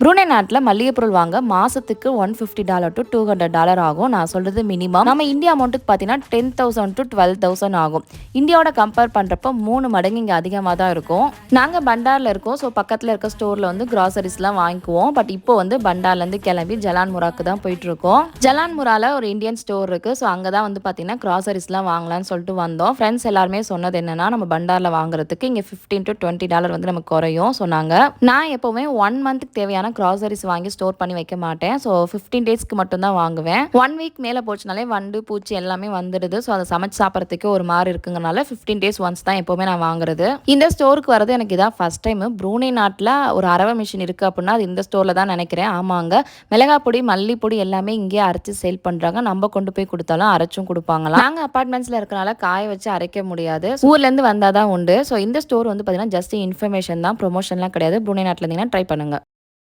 புரூனே நாட்டில் மல்லிகை பொருள் வாங்க மாசத்துக்கு one fifty dollar to two hundred dollar ஆகும். நான் சொல்றது மினிமம் நம்ம இந்தியா அமௌண்ட்டுக்கு பார்த்தீங்கன்னா ten thousand to twelve thousand ஆகும். இந்தியாவோட கம்பேர் பண்ணுறப்ப மூணு மடங்கு இங்கே அதிகமாக தான் இருக்கும். நாங்கள் பண்டாரில் இருக்கோம். ஸோ பக்கத்தில் இருக்க ஸ்டோரில் வந்து கிராசரிஸ்லாம் வாங்கிக்குவோம். பட் இப்போ வந்து பண்டார்லேருந்து கிளம்பி ஜலான் முராக்கு தான் போயிட்டு இருக்கோம். ஜலான்முரால ஒரு இந்தியன் ஸ்டோர் இருக்கு. ஸோ அங்கே தான் வந்து பார்த்தீங்கன்னா கிராசரிஸ்லாம் வாங்கலாம்னு சொல்லிட்டு வந்தோம். ஃப்ரெண்ட்ஸ் எல்லாருமே சொன்னது என்னன்னா நம்ம பண்டாரில் வாங்குறதுக்கு இங்கே ஃபிஃப்டீன் டு டுவெண்ட்டி டாலர் வந்து நமக்கு குறையும் சொன்னாங்க. நான் எப்போவுமே ஒன் மந்த்துக்கு தேவையான கிராசரிஸ் வாங்கி ஸ்டோர் பண்ணி வைக்க மாட்டேன். ஸோ ஃபிஃப்டீன் டேஸ்க்கு மட்டும் தான் வாங்குவேன். ஒன் வீக் மேலே போச்சுனாலே வண்டு பூச்சி எல்லாமே வந்துடுது. ஸோ அதை சமைச்சு சாப்பிட்றதுக்கு ஒரு மாதிரி இருக்குங்கனால ஃபிஃப்டீன் டேஸ் ஒன்ஸ் தான் எப்போவுமே நான் வாங்குறது. இந்த ஸ்டோருக்கு வரது எனக்கு இதான் ஃபர்ஸ்ட் டைம் ப்ரூனே நாட்டில் ஒரு அரவை மிஷின் இருக்குது அப்படின்னா அது இந்த ஸ்டோரில் தான் நினைக்கிறேன். ஆமாங்க. மிளகாய் பொடி மல்லிப்பொடி எல்லாமே இங்கேயே அரைச்சி சேல் பண்ணுறாங்க நம்ம கொண்டு போய் கொடுத்தாலும் அரைச்சும் கொடுப்பாங்களாம். நாங்கள் அப்பார்ட்மெண்ட்ஸில் இருக்கனால காய வச்சு அரைக்க முடியாது. ஊர்லேருந்து வந்தால் தான் உண்டு. ஸோ இந்த ஸ்டோர் வந்து பார்த்தீங்கன்னா ஜஸ்ட் இன்ஃபர்மேஷன் தான். ப்ரொமோஷன்லாம் கிடையாது. ப்ரூனே நாட்டில் இருந்தீங்கன்னா ட்ரை பண்ணுங்கள்